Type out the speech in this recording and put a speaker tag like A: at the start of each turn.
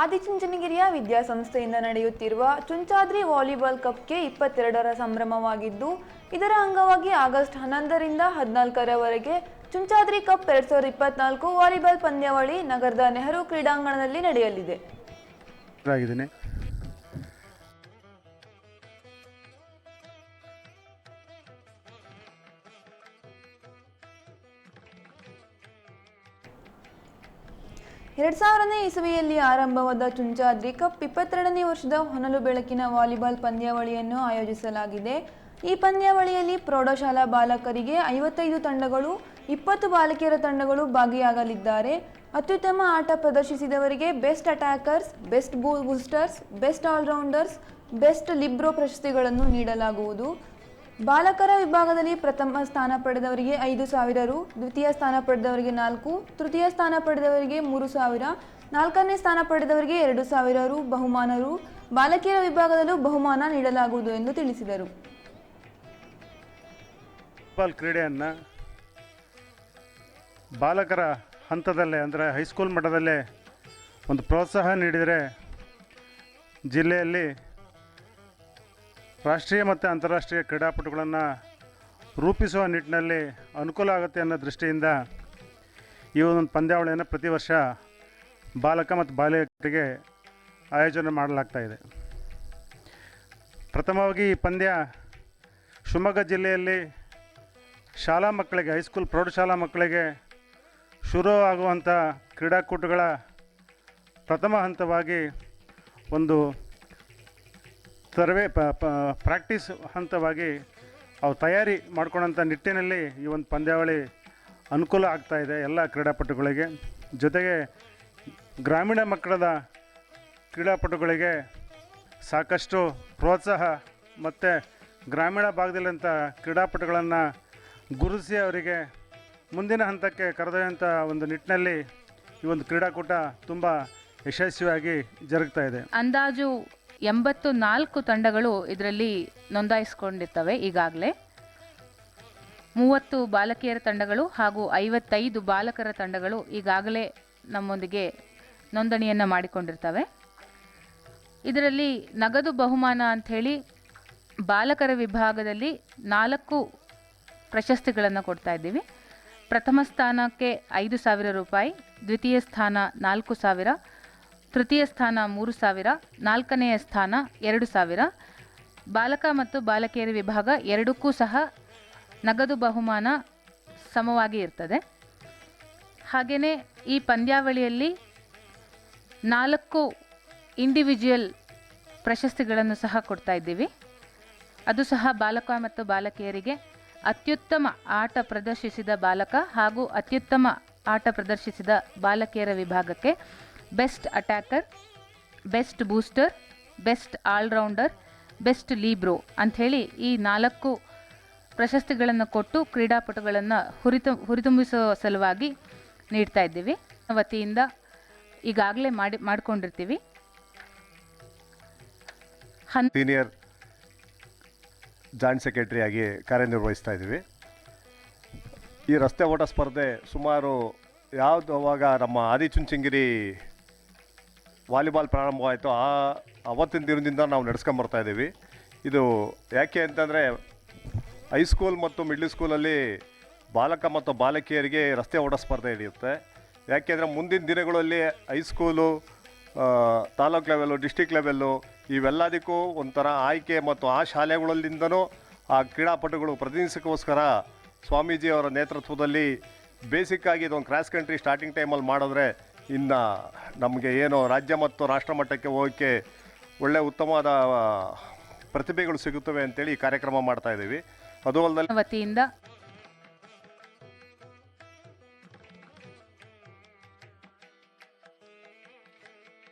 A: ಆದಿಚುಂಚನಗಿರಿಯ ವಿದ್ಯಾಸಂಸ್ಥೆಯಿಂದ ನಡೆಯುತ್ತಿರುವ ಚುಂಚಾದ್ರಿ ವಾಲಿಬಾಲ್ ಕಪ್ಗೆ ಇಪ್ಪತ್ತೆರಡರ ಸಂಭ್ರಮವಾಗಿದ್ದು, ಇದರ ಅಂಗವಾಗಿ ಆಗಸ್ಟ್ ಹನ್ನೊಂದರಿಂದ ಹದಿನಾಲ್ಕರವರೆಗೆ ಚುಂಚಾದ್ರಿ ಕಪ್ ಎರಡ್ ಸಾವಿರದ ಇಪ್ಪತ್ನಾಲ್ಕು ವಾಲಿಬಾಲ್ ಪಂದ್ಯಾವಳಿ ನಗರದ ನೆಹರು ಕ್ರೀಡಾಂಗಣದಲ್ಲಿ ನಡೆಯಲಿದೆ. ಎರಡ್ ಸಾವಿರನೇ ಇಸವಿಯಲ್ಲಿ ಆರಂಭವಾದ ಚುಂಚಾದ್ರಿ ಕಪ್ ಇಪ್ಪತ್ತೆರಡನೇ ವರ್ಷದ ಹೊನಲು ಬೆಳಕಿನ ವಾಲಿಬಾಲ್ ಪಂದ್ಯಾವಳಿಯನ್ನು ಆಯೋಜಿಸಲಾಗಿದೆ. ಈ ಪಂದ್ಯಾವಳಿಯಲ್ಲಿ ಪ್ರೌಢಶಾಲಾ ಬಾಲಕರಿಗೆ ಐವತ್ತೈದು ತಂಡಗಳು, ಇಪ್ಪತ್ತು ಬಾಲಕಿಯರ ತಂಡಗಳು ಭಾಗಿಯಾಗಲಿದ್ದಾರೆ. ಅತ್ಯುತ್ತಮ ಆಟ ಪ್ರದರ್ಶಿಸಿದವರಿಗೆ best attackers, best boosters best allrounders, best libero ಪ್ರಶಸ್ತಿಗಳನ್ನು ನೀಡಲಾಗುವುದು. ಬಾಲಕರ ವಿಭಾಗದಲ್ಲಿ ಪ್ರಥಮ ಸ್ಥಾನ ಪಡೆದವರಿಗೆ ಐದು ಸಾವಿರ ರು, ದ್ವಿತೀಯ ಸ್ಥಾನ ಪಡೆದವರಿಗೆ ನಾಲ್ಕು, ತೃತೀಯ ಸ್ಥಾನ ಪಡೆದವರಿಗೆ ಮೂರು ಸಾವಿರ, ನಾಲ್ಕನೇ ಸ್ಥಾನ ಪಡೆದವರಿಗೆ ಎರಡು ಸಾವಿರ ರು ಬಹುಮಾನ ರು, ಬಾಲಕಿಯರ ವಿಭಾಗದಲ್ಲೂ ಬಹುಮಾನ ನೀಡಲಾಗುವುದು ಎಂದು ತಿಳಿಸಿದರು.
B: ಫುಟ್ಬಾಲ್ ಕ್ರೀಡೆಯನ್ನು ಬಾಲಕರ ಹಂತದಲ್ಲೇ ಅಂದರೆ ಹೈಸ್ಕೂಲ್ ಮಟ್ಟದಲ್ಲೇ ಒಂದು ಪ್ರೋತ್ಸಾಹ ನೀಡಿದರೆ ಜಿಲ್ಲೆಯಲ್ಲಿ ರಾಷ್ಟ್ರೀಯ ಮತ್ತು ಅಂತಾರಾಷ್ಟ್ರೀಯ ಕ್ರೀಡಾಪಟುಗಳನ್ನು ರೂಪಿಸುವ ನಿಟ್ಟಿನಲ್ಲಿ ಅನುಕೂಲ ಆಗುತ್ತೆ ಅನ್ನೋ ದೃಷ್ಟಿಯಿಂದ ಈ ಒಂದು ಪಂದ್ಯಾವಳಿಯನ್ನು ಪ್ರತಿ ವರ್ಷ ಬಾಲಕ ಮತ್ತು ಬಾಲಕಿಯರಿಗೆ ಆಯೋಜನೆ ಮಾಡಲಾಗ್ತಾ ಇದೆ. ಪ್ರಥಮವಾಗಿ ಈ ಪಂದ್ಯ ಶಿವಮೊಗ್ಗ ಜಿಲ್ಲೆಯಲ್ಲಿ ಶಾಲಾ ಮಕ್ಕಳಿಗೆ ಹೈಸ್ಕೂಲ್ ಪ್ರೌಢಶಾಲಾ ಮಕ್ಕಳಿಗೆ ಶುರು ಆಗುವಂಥ ಕ್ರೀಡಾಕೂಟಗಳ ಪ್ರಥಮ ಹಂತವಾಗಿ ಒಂದು ಸರ್ವೆ ಪ್ರಾಕ್ಟೀಸ್ ಹಂತವಾಗಿ ಅವು ತಯಾರಿ ಮಾಡ್ಕೊಳ್ಳೋಂಥ ನಿಟ್ಟಿನಲ್ಲಿ ಈ ಒಂದು ಪಂದ್ಯಾವಳಿ ಅನುಕೂಲ ಆಗ್ತಾ ಇದೆ ಎಲ್ಲ ಕ್ರೀಡಾಪಟುಗಳಿಗೆ. ಜೊತೆಗೆ ಗ್ರಾಮೀಣ ಮಕ್ಕಳದ ಕ್ರೀಡಾಪಟುಗಳಿಗೆ ಸಾಕಷ್ಟು ಪ್ರೋತ್ಸಾಹ ಮತ್ತು ಗ್ರಾಮೀಣ ಭಾಗದಲ್ಲಿಂಥ ಕ್ರೀಡಾಪಟುಗಳನ್ನು ಗುರುಸಿ ಅವರಿಗೆ ಮುಂದಿನ ಹಂತಕ್ಕೆ ಕರೆದೊಯ್ಯುವಂಥ ಒಂದು ನಿಟ್ಟಿನಲ್ಲಿ ಈ ಒಂದು ಕ್ರೀಡಾಕೂಟ ತುಂಬ ಯಶಸ್ವಿಯಾಗಿ ಜರುಗ್ತಾ ಇದೆ.
C: ಅಂದಾಜು ಎಂಬತ್ತು ನಾಲ್ಕು ತಂಡಗಳು ಇದರಲ್ಲಿ ನೋಂದಾಯಿಸಿಕೊಂಡಿರ್ತವೆ ಈಗಾಗಲೇ. ಮೂವತ್ತು ಬಾಲಕಿಯರ ತಂಡಗಳು ಹಾಗೂ ಐವತ್ತೈದು ಬಾಲಕರ ತಂಡಗಳು ಈಗಾಗಲೇ ನಮ್ಮೊಂದಿಗೆ ನೋಂದಣಿಯನ್ನು ಮಾಡಿಕೊಂಡಿರ್ತವೆ. ಇದರಲ್ಲಿ ನಗದು ಬಹುಮಾನ ಅಂಥೇಳಿ ಬಾಲಕರ ವಿಭಾಗದಲ್ಲಿ ನಾಲ್ಕು ಪ್ರಶಸ್ತಿಗಳನ್ನು ಕೊಡ್ತಾ ಇದ್ದೀವಿ. ಪ್ರಥಮ ಸ್ಥಾನಕ್ಕೆ ಐದು ಸಾವಿರ ರೂಪಾಯಿ, ದ್ವಿತೀಯ ಸ್ಥಾನ ನಾಲ್ಕು ಸಾವಿರ ತೃತೀಯ ಸ್ಥಾನ ಮೂರು ಸಾವಿರ, ನಾಲ್ಕನೆಯ ಸ್ಥಾನ ಎರಡು ಸಾವಿರ. ಬಾಲಕ ಮತ್ತು ಬಾಲಕಿಯರ ವಿಭಾಗ ಎರಡಕ್ಕೂ ಸಹ ನಗದು ಬಹುಮಾನ ಸಮವಾಗಿ ಇರ್ತದೆ. ಹಾಗೆಯೇ ಈ ಪಂದ್ಯಾವಳಿಯಲ್ಲಿ ನಾಲ್ಕು ಇಂಡಿವಿಜುವಲ್ ಪ್ರಶಸ್ತಿಗಳನ್ನು ಸಹ ಕೊಡ್ತಾ ಇದ್ದೀವಿ. ಅದು ಸಹ ಬಾಲಕ ಮತ್ತು ಬಾಲಕಿಯರಿಗೆ ಅತ್ಯುತ್ತಮ ಆಟ ಪ್ರದರ್ಶಿಸಿದ ಬಾಲಕ ಹಾಗೂ ಅತ್ಯುತ್ತಮ ಆಟ ಪ್ರದರ್ಶಿಸಿದ ಬಾಲಕಿಯರ ವಿಭಾಗಕ್ಕೆ best attacker best booster best allrounder best libero ಅಂಥೇಳಿ ಈ ನಾಲ್ಕು ಪ್ರಶಸ್ತಿಗಳನ್ನು ಕೊಟ್ಟು ಕ್ರೀಡಾಪಟುಗಳನ್ನು ಹುರಿತು ಹುರಿದುಂಬಿಸುವ ಸಲುವಾಗಿ ನೀಡ್ತಾ ಇದ್ದೀವಿ. ವತಿಯಿಂದ ಈಗಾಗಲೇ ಮಾಡಿ, ಮಾಡಿಕೊಂಡಿರ್ತೀವಿ.
D: ಸೀನಿಯರ್ ಜಾಯಿಂಟ್ ಸೆಕ್ರೆಟರಿಯಾಗಿ ಕಾರ್ಯನಿರ್ವಹಿಸ್ತಾ ಇದ್ದೀವಿ. ಈ ರಸ್ತೆ ಓಟ ಸ್ಪರ್ಧೆ ಸುಮಾರು ಯಾವುದು ಅವಾಗ ನಮ್ಮ ಆದಿಚುಂಚನಗಿರಿ ವಾಲಿಬಾಲ್ ಪ್ರಾರಂಭವಾಯಿತು. ಆ ಅವತ್ತಿನ ದಿನದಿಂದ ನಾವು ನಡೆಸ್ಕೊಂಬರ್ತಾ ಇದ್ದೀವಿ. ಇದು ಯಾಕೆ ಅಂತಂದರೆ ಹೈಸ್ಕೂಲ್ ಮತ್ತು ಮಿಡ್ಲ್ ಸ್ಕೂಲಲ್ಲಿ ಬಾಲಕ ಮತ್ತು ಬಾಲಕಿಯರಿಗೆ ರಸ್ತೆ ಓಟ ಸ್ಪರ್ಧೆ ನಡೆಯುತ್ತೆ ಯಾಕೆಂದರೆ ಮುಂದಿನ ದಿನಗಳಲ್ಲಿ high school taluk level district level ಇವೆಲ್ಲದಕ್ಕೂ ಒಂಥರ ಆಯ್ಕೆ ಮತ್ತು ಆ ಶಾಲೆಗಳಲ್ಲಿಂದನೂ ಆ ಕ್ರೀಡಾಪಟುಗಳು ಪ್ರತಿನಿಧಿಸೋಕ್ಕೋಸ್ಕರ ಸ್ವಾಮೀಜಿಯವರ ನೇತೃತ್ವದಲ್ಲಿ ಬೇಸಿಕ್ಕಾಗಿ ಇದೊಂದು ಕ್ರಾಸ್ ಕಂಟ್ರಿ ಸ್ಟಾರ್ಟಿಂಗ್ ಟೈಮಲ್ಲಿ ಮಾಡಿದ್ರೆ ಇನ್ನು ನಮಗೆ ಏನು ರಾಜ್ಯ ಮತ್ತು ರಾಷ್ಟ್ರ ಮಟ್ಟಕ್ಕೆ ಹೋಗೋಕ್ಕೆ ಒಳ್ಳೆ ಉತ್ತಮವಾದ ಪ್ರತಿಭೆಗಳು ಸಿಗುತ್ತವೆ ಅಂತೇಳಿ ಈ ಕಾರ್ಯಕ್ರಮ ಮಾಡ್ತಾ ಇದ್ದೀವಿ. ಅದು ಅಲ್ಲದೆ
C: ವತಿಯಿಂದ